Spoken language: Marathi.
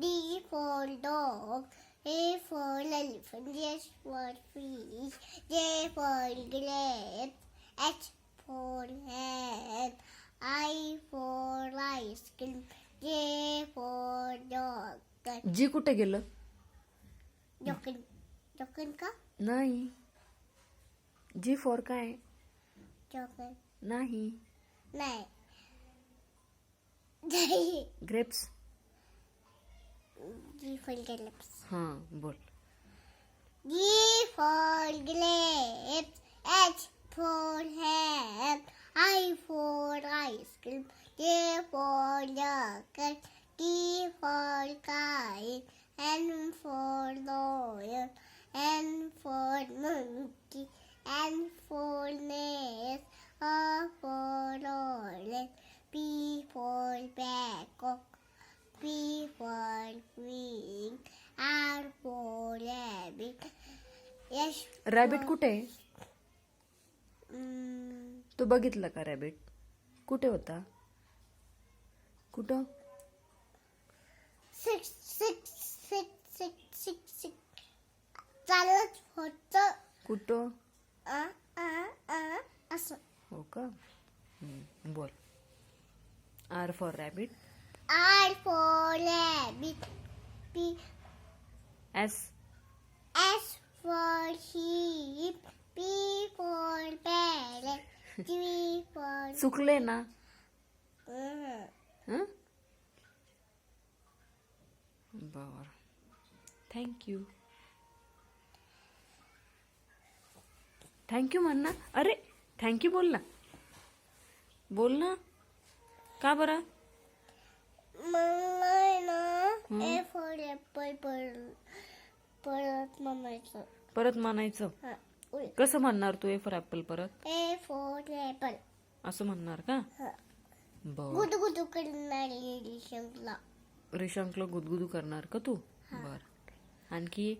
D for dog, A for elephant, S for fish, J for grape, H for hat, I for ice cream, J for dog. जी कुठे गेलं Jokin, jokin का? नाही जी फॉर काय Jokin. नाही नाही नाही ग्रेप्स G for grapes. हां बोल G for grapes. H for hat. I for ice cream. J for yogurt. T for kite. N for lawyer. N for N for nest. O for orange. P for peacock. P for queen. R for rabbit. S rabbit कुठे आहे mm, तू बघितलं का रॅबिट कुठे होता कुठं six six six six six six चालत होतं कुठं आ आ आ असं हो का हम्म, बोल R for rabbit R for rabbit. P S S for sheep. P for parrot. T for चुकले ना mm, हं? बर थँक्यू थँक्यू म्हण ना अरे थँक्यू बोल ना बोल ना का बरं परत म्हणायचं. परत म्हणायचं. कसं म्हणणार तू ए फॉर ऍपल परत? ए फॉर ऍपल असं म्हणणार का? हा. बर. गुदू गुदू करणारी रिशंकला रिशांकला गुदगुदू करणार का तू? बर. आणखी?